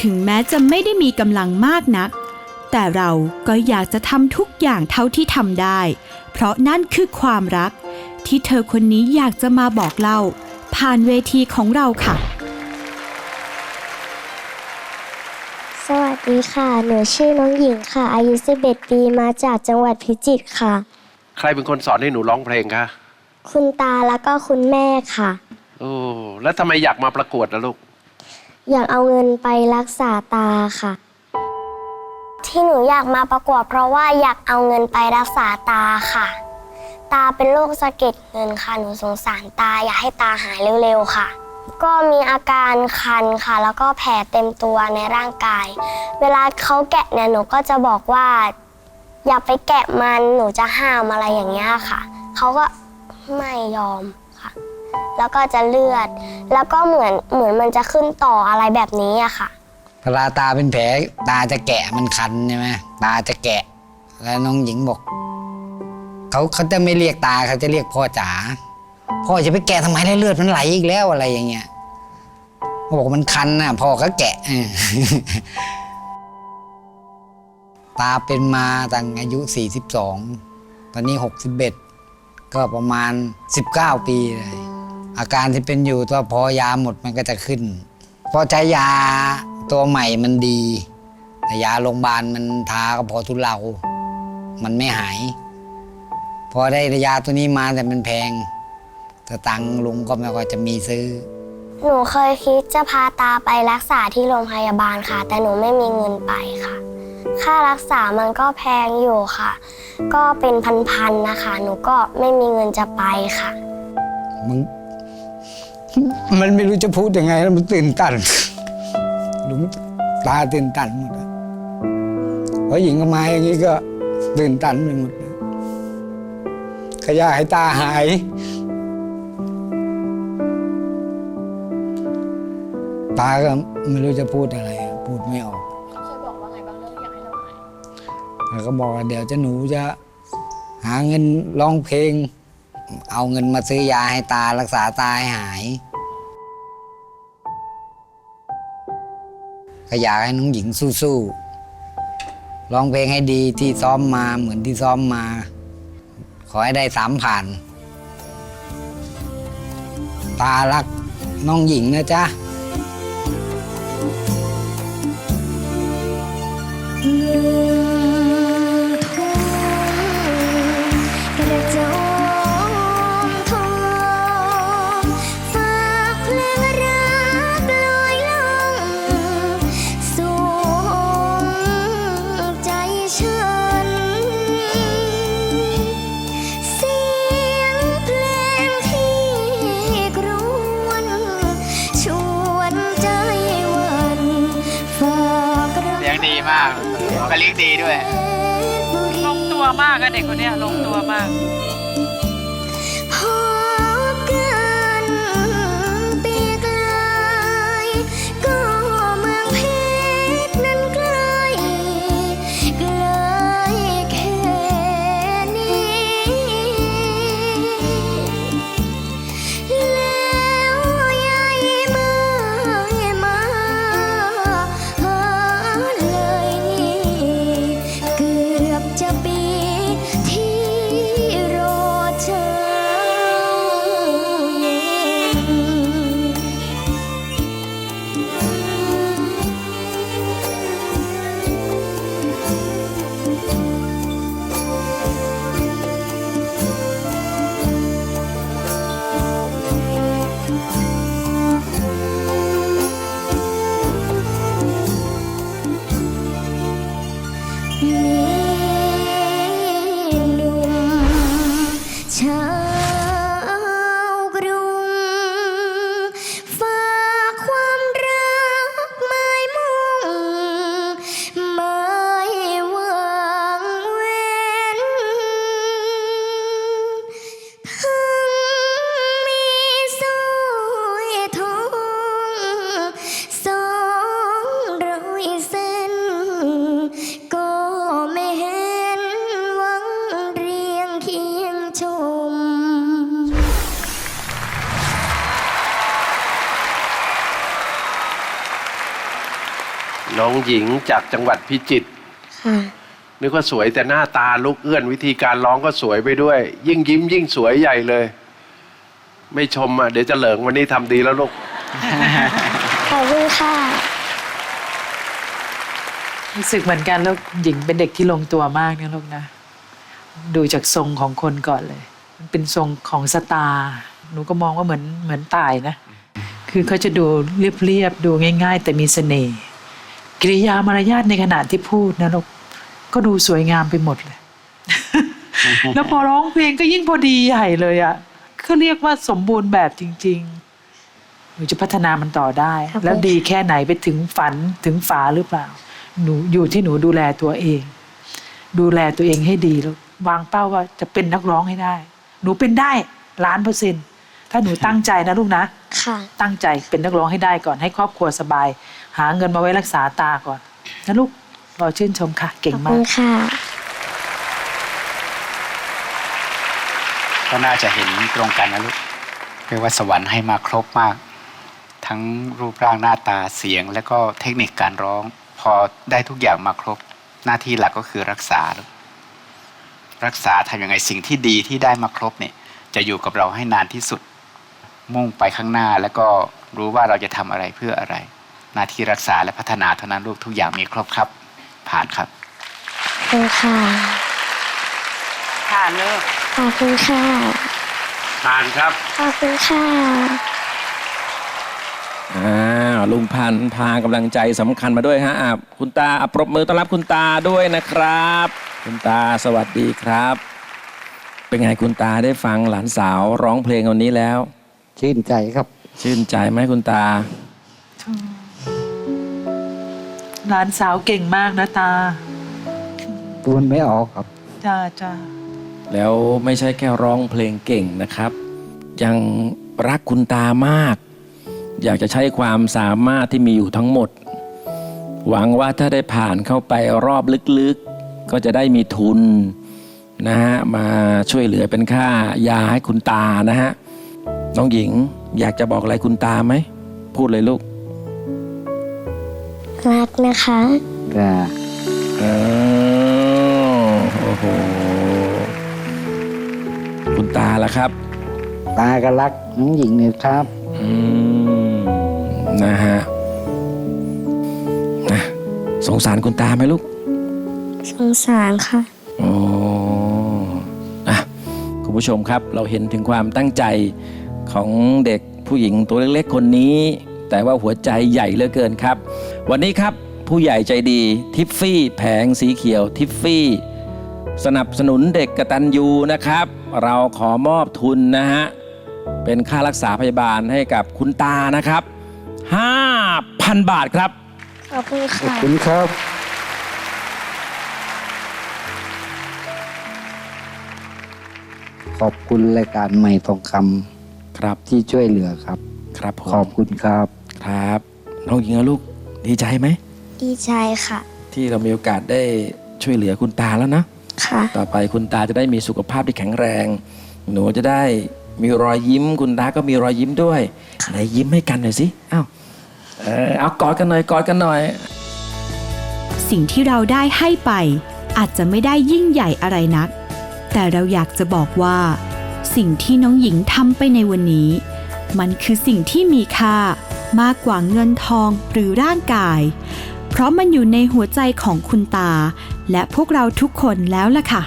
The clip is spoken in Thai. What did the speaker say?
ถึงแม้จะไม่ได้มีกำลังมากนัก แต่เราก็อยากจะทำทุกอย่างเท่าที่ทำได้ เพราะนั่นคือความรัก ที่เธอคนนี้อยากจะมาบอกเล่า ผ่านเวทีของเราค่ะ สวัสดีค่ะ หนูชื่อน้องหญิงค่ะ อายุ11ปีมาจากจังหวัดพิจิตรค่ะ ใครเป็นคนสอนให้หนูร้องเพลงคะคุณตาแล้วก็คุณแม่ค่ะ โอ้แล้วทำไมอยากมาประกวดนะลูก อยากเอาเงินไปรักษาตาค่ะ ที่หนูอยากมาประกวดเพราะว่าอยากเอาเงินไปรักษาตาค่ะ ตาเป็นโรคสะเก็ดเงินค่ะ หนูสงสารตาอยากให้ตาหายเร็วๆค่ะ ก็มีอาการคันค่ะ แล้วก็แผลเต็มตัวในร่างกาย เวลาเขาแกะเนี่ยหนูก็จะบอกว่า อย่าไปแกะมันหนูจะห้ามอะไรอย่างเงี้ยค่ะ เขาก็ไม่ยอมค่ะ แล้วก็จะเลือด แล้วก็เหมือนเหมือนมันจะขึ้นต่ออะไรแบบนี้อะค่ะเวลาตาเป็นแผลตาจะแกะมันคันใช่ไหมตาจะแกะ แล้วน้องหญิงบอกเขาเขาจะไม่เรียกตาเขาจะเรียกพ่อจ๋าพ่อจะไปแกะทำไมได้เลือดมันไหลอีกแล้วอะไรอย่างเงี้ยเขาบอกมันคันน่ะพ่อก็แกะตาเป็นมาตั้งอายุ 42 ตอนนี้ 61 ก็ประมาณ 19 ปีเลย อาการที่เป็นอยู่ตัวพอยาหมดมันก็จะขึ้น พอใช้ยาตัวใหม่มันดีแต่ยาโรงพยาบาลมันทาก็พอทุเลา มันไม่หาย พอได้ยาตัวนี้มาแต่มันแพง แต่ตังค์ลุงก็ไม่ค่อยจะมีซื้อ หนูเคยคิดจะพาตาไปรักษาที่โรงพยาบาลค่ะ แต่หนูไม่มีเงินไปค่ะ ค่ารักษามันก็แพงอยู่ค่ะ ก็เป็นพันๆนะคะ หนูก็ไม่มีเงินจะไปค่ะมึง มันไม่รู้จะพูดยังไงแล้วมันตื่นตันลุงตาตื่นตันหมดพราะหญิงก็มาอย่างนี้ก็ตื่นตันไปหมดขยาให้ตาหาย ตาก็ไม่รู้จะพูดอะไร พูดไม่ออกเขาเคยบอกว่าไงบ้างเรื่องอยากให้เราหายแล้วก็บอกว่าเดี๋ยวจะหนูจะหาเงินร้องเพลง เอาเงินมาซื้อยาให้ตารักษาตาให้หาย ก็อยากให้น้องหญิงสู้ๆร้องเพลงให้ดีที่ซ้อมมาเหมือนที่ซ้อมมา ขอให้ได้สามผ่าน ตารักน้องหญิงนะจ๊ะก ดีมากก็เลี้ยงดีด้วย ลงตัวมากอะเด็กคนเนี้ยลงตัวมาก องหญิงจากจังหวัดพิจิตรค่ะนึกว่าสวยแต่หน้าตาลุกเอื้อนวิธีการร้องก็สวยไปด้วย ยิ่งยิ้มยิ่งสวยใหญ่เลย ไม่ชมอะเดี๋ยวจะเหลิงวันนี้ทำดีแล้วลูกขอบคุณค่ะรู้สึกเหมือนกันแล้วหญิงเป็นเด็กที่ลงตัวมากนะลูกนะ ดูจากทรงของคนก่อนเลย มันเป็นทรงของสตาร์หนูก็มองว่าเหมือนเหมือนตายนะ คือเขาจะดูเรียบๆดูง่าย ๆ แต่มีเสน่ห์ กิริยามารยาทในขณะที่พูดนะลูกก็ดูสวยงามไปหมดเลย แล้วพอร้องเพลงก็ยิ่งพอดีใหญ่เลยอะเขาเรียกว่าสมบูรณ์แบบจริงๆ หนูจะพัฒนามันต่อได้ครับแล้วดีแค่ไหนไปถึงฝันถึงฝาหรือเปล่า หนูอยู่ที่หนูดูแลตัวเอง ดูแลตัวเองให้ดีแล้ววางเป้าว่าจะเป็นนักร้องให้ได้ หนูเป็นได้ล้านเปอร์เซ็นต์ ถ้าหนูตั้งใจนะลูกนะค่ะ ตั้งใจเป็นนักร้องให้ได้ก่อนให้ครอบครัวสบาย หาเงินมาไว้รักษาตาก่อนนะลูกรอชื่นชมค่ะ เก่ขงอบมาคุก ณค่ะ ก็น่าจะเห็นตรงกันนะลูกเรียกว่าสวรรค์ให้มาครบมาก ทั้งรูปร่างหน้าตาเสียง และก็เทคนิคการร้อง พอได้ทุกอย่างมาครบ หน้าที่หลักก็คือรักษาลูกรักษาทำยังไงสิ่งที่ดีที่ได้มาครบเนี่ย จะอยู่กับเราให้นานที่สุด มุ่งไปข้างหน้าแล้วก็รู้ว่าเราจะทำอะไรเพื่ออะไร หน้าที่รักษาและพัฒนาเท่านั้นลูกทุกอย่างมีครบครับ ผ่านครับขอบคุณค่ะผ่านเลยขอบคุณค่ะผ่านครับขอบคุณค่ะอ่าลุงพันธ์พากำลังใจสำคัญมาด้วยฮะอะคุณตาอะปรบมือต้อนรับคุณตาด้วยนะครับ คุณตาสวัสดีครับ เป็นไงคุณตาได้ฟังหลานสาวร้องเพลงวันนี้แล้ว ชื่นใจครับ ชื่นใจไหมคุณตา หลานสาวเก่งมากนะตาตูนไม่ออกครับ จ้าจ้าแล้วไม่ใช่แค่ร้องเพลงเก่งนะครับ ยังรักคุณตามาก อยากจะใช้ความสามารถที่มีอยู่ทั้งหมด หวังว่าถ้าได้ผ่านเข้าไปรอบลึกๆ ก็จะได้มีทุนนะฮะมาช่วยเหลือเป็นค่ายาให้คุณตานะฮะ น้องหญิงอยากจะบอกอะไรคุณตาไหม พูดเลยลูก รักนะคะอ้าวโอ้โหคุณตาล่ะครับ ตาก็รักน้องหญิงเนี่ยครับ อืมนะฮะนะสงสารคุณตาไหมลูก สงสารค่ะ โอ้อะคุณผู้ชมครับ เราเห็นถึงความตั้งใจ ของเด็กผู้หญิงตัวเล็กๆคนนี้ แต่ว่าหัวใจใหญ่เหลือเกินครับ วันนี้ครับผู้ใหญ่ใจดีทิฟฟี่แผงสีเขียวทิฟฟี่สนับสนุนเด็กกตัญญูนะครับ เราขอมอบทุนนะฮะ เป็นค่ารักษาพยาบาลให้กับคุณตานะครับ 5,000 บาทครับ ขอบคุณขอบค่ะ คุณครับ ขอบคุณรายการใหม่ทองค ครับำที่ช่วยเหลือครับ ครับผมขอบคุณครับครับน้องหญิงอะลูกดีใจไหมดีใจค่ะ ที่เรามีโอกาสได้ช่วยเหลือคุณตาแล้วนะค่ะ ต่อไปคุณตาจะได้มีสุขภาพที่แข็งแรง หนูจะได้มีรอยยิ้ม คุณตาก็มีรอยยิ้มด้วยไหนยิ้มให้กันหน่อยสิอ้าวเออเอากอดกันหน่อยกอดกันหน่อย สิ่งที่เราได้ให้ไป อาจจะไม่ได้ยิ่งใหญ่อะไรนัก แต่เราอยากจะบอกว่า สิ่งที่น้องหญิงทำไปในวันนี้ มันคือสิ่งที่มีค่ามากกว่าเงินทองหรือร่างกาย เพราะมันอยู่ในหัวใจของคุณตา และพวกเราทุกคนแล้วล่ะค่ะ